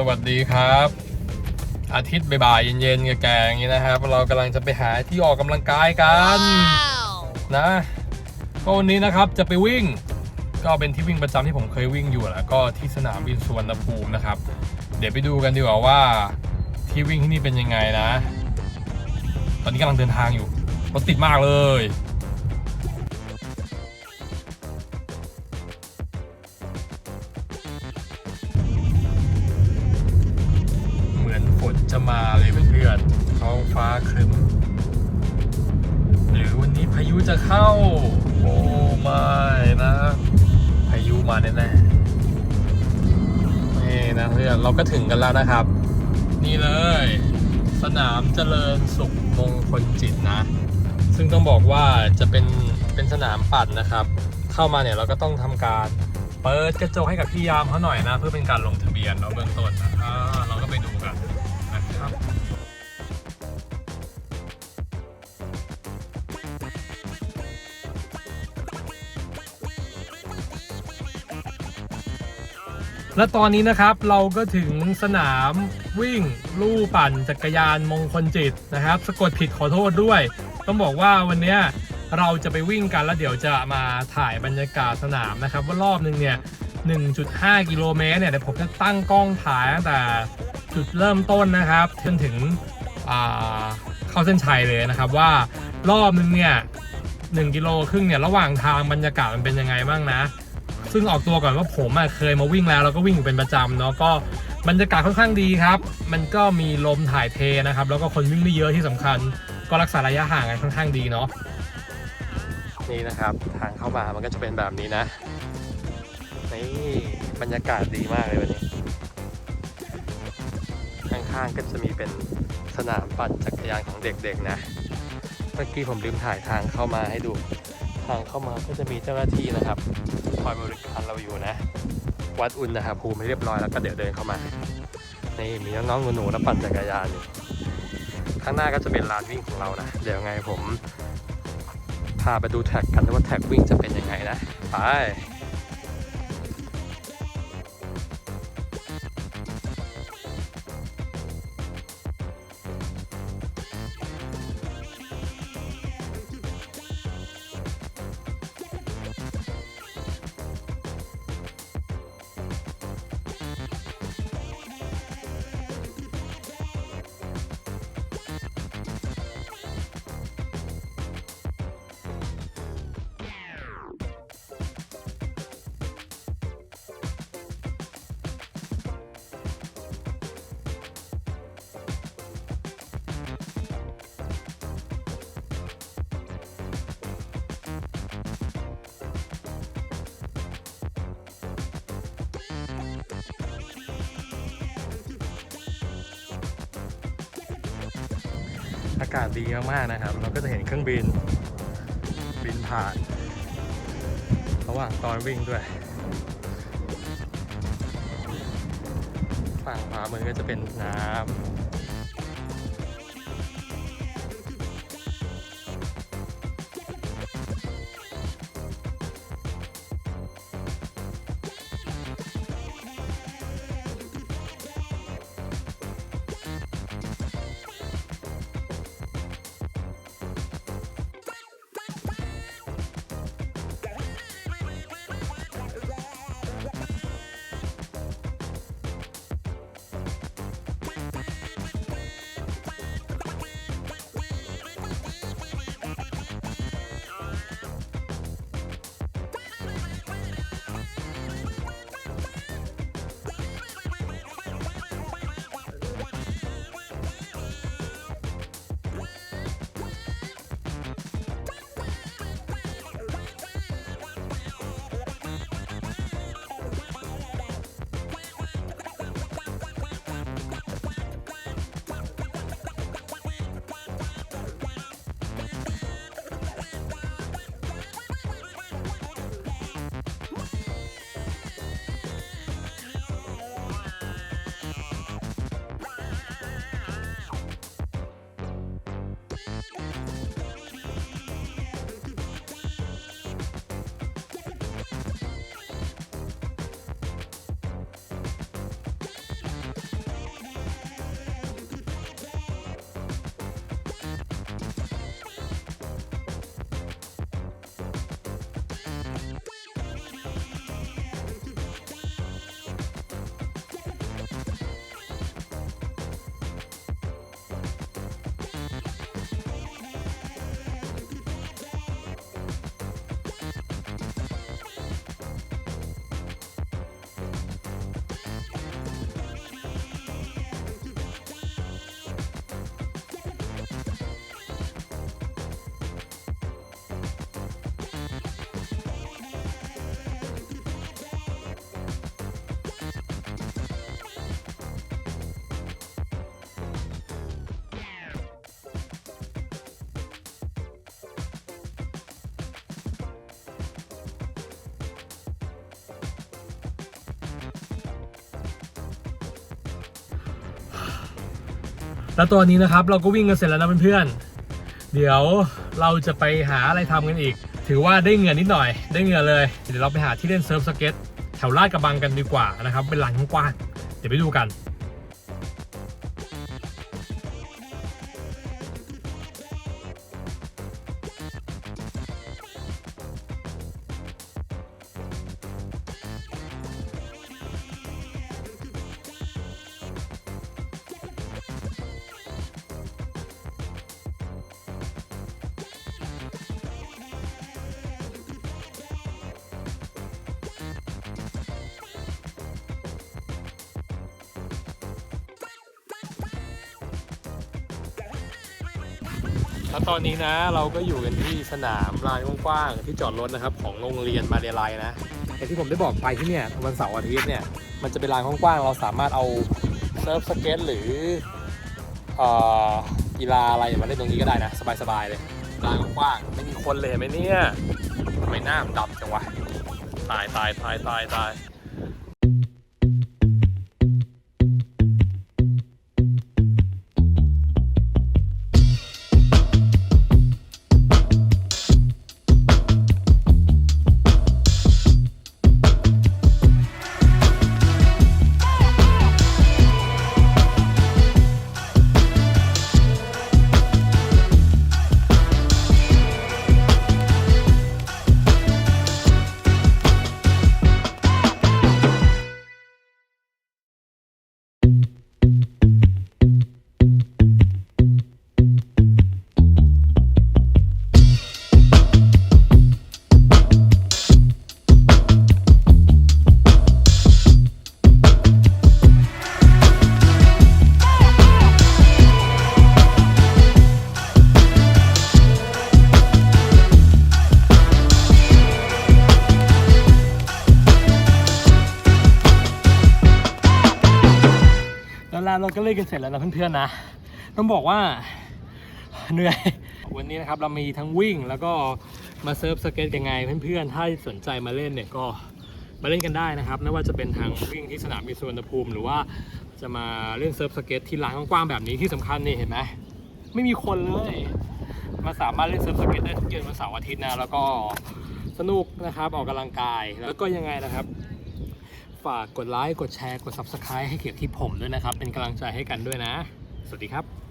สวัสดีครับ อาทิตย์บ่ายๆเย็นๆแก่ๆอย่างนี้นะครับ เรากำลังจะไปหาที่ออกกำลังกายกัน นะก็วันนี้นะครับจะไปวิ่ง ก็เป็นที่วิ่งประจำที่ผมเคยวิ่งอยู่แหละก็ที่สนามบินสุวรรณภูมินะครับ เดี๋ยวไปดูกันดีกว่าว่า ที่วิ่งที่นี่เป็นยังไงนะ ตอนนี้กำลังเดินทางอยู่รถติดมากเลยือนๆท้องฟ้าครึ้มหรือวันนี้พายุจะเข้า โอ้ไม่นะ พายุมาแน่ๆนี่นะเพื่อนเราก็ถึงกันแล้วนะครับ นี่เลย สนามเจริญสุขมงคลจิตนะ ซึ่งต้องบอกว่าจะเป็นเป็นสนามปั่นนะครับ เข้ามาเนี่ยเราก็ต้องทำการเปิดกระจกให้กับพี่ยามเขาหน่อยนะ เพื่อเป็นการลงทะเบียนเนาะเบื้องต้นนะอ่าเรา และตอนนี้นะครับเราก็ถึงสนามวิ่งลู่ปั่นจักรยานมงคลจิตนะครับ สะกดผิดขอโทษด้วย ต้องบอกว่าวันนี้เราจะไปวิ่งกันแล้วเดี๋ยวจะมาถ่ายบรรยากาศสนามนะครับ ว่ารอบนึงเนี่ย 1.5 กิโลเมตรเนี่ยเดี๋ยวผมจะตั้งกล้องถ่ายตั้งแต่จุดเริ่มต้นนะครับจนถึงเข้าเส้นชัยเลยนะครับว่ารอบนึงเนี่ย1กิโลครึ่งเนี่ยระหว่างทางบรรยากาศมันเป็นยังไงบ้างนะ ซึ่งออกตัวก่อนว่าผมเคยมาวิ่งแล้วแล้วก็วิ่งอยู่เป็นประจำเนาะก็บรรยากาศค่อนข้างดีครับ มันก็มีลมถ่ายเทนะครับ แล้วก็คนวิ่งไม่เยอะที่สำคัญ ก็รักษาระยะห่างกันค่อนข้างดีเนาะนี่นะครับ ทางเข้ามามันก็จะเป็นแบบนี้นะนี่บรรยากาศดีมากเลยวันนี้ ข้างๆก็จะมีเป็นสนามปั่นจักรยานของเด็กๆนะ เมื่อกี้ผมลืมถ่ายทางเข้ามาให้ดู ทางเข้ามาก็จะมีเจ้าหน้าที่นะครับ อยบริการเราอยู่นะ วัดอุณหภูมิให้เรียบร้อยแล้วก็เดี๋ยวเดินเข้ามานี่มีน้องๆหนูๆนะปั่นจักรยานอยู่ข้างหน้าก็จะเป็นลานวิ่งของเรานะ เดี๋ยวไงผมพาไปดูแท็กกันว่าแท็กวิ่งจะเป็นยังไงนะ ไป อากาศดีมากๆนะครับ เราก็จะเห็นเครื่องบินบินผ่าน ระหว่างตอนวิ่งด้วย ฝั่งขวามือก็จะเป็นน้ำ แล้วตัวนี้นะครับเราก็วิ่งกันเสร็จแล้วนะเพื่อนๆเดี๋ยวเราจะไปหาอะไรทำกันอีก ถือว่าได้เงินนิดหน่อย ได้เงินเลย เดี๋ยวเราไปหาที่เล่นเซิร์ฟสเก็ตแถวลาดกระบังกันดีกว่านะครับ เป็นลานกว้างเดี๋ยวไปดูกัน แล้วตอนนี้นะเราก็อยู่กันที่สนามลานกว้างๆที่จอดรถนะครับ ของโรงเรียนมาเรียไลนะอย่างที่ผมได้บอกไปที่เนี่ยวันเสาร์อาทิตย์เนี่ยมันจะเป็นลานกว้างๆเราสามารถเอาเซิร์ฟสเก็ตหรือเอ่อกีฬาอะไรมาเล่นตรงนี้ก็ได้นะ สบายๆเลยลานกว้างไม่มีคนเลยเห็นไหมเนี่ยทำไมหน้ามันดำจังวะตายตายตายตายตาย แล้วร้าเราก็เล่นกันเสร็จแล้วนะเพื่อนๆนะ ต้องบอกว่าเหนื่อย วันนี้นะครับเรามีทั้งวิ่งแล้วก็มาเซิร์ฟสเก็ตยังไงเพื่อนๆ ถ้าสนใจมาเล่นเนี่ยก็มาเล่นกันได้นะครับไม่ว่าจะเป็นทางวิ่งที่สนามบินสุวรรณภูมิ หรือว่าจะมาเล่นเซิร์ฟสเก็ตที่ลานกว้างๆแบบนี้ที่สำคัญนี่เห็นไหมไม่มีคนเลยมาสามารถเล่นเซิร์ฟสเก็ตได้ทุกเย็นวันเสาร์อาทิตย์นะแล้วก็สนุกนะครับออกกำลังกายแล้วก็ยังไงนะครับ ฝากกดไลค์กดแชร์กด Subscribe ให้เกียรติที่ผมด้วยนะครับ เป็นกำลังใจให้กันด้วยนะ สวัสดีครับ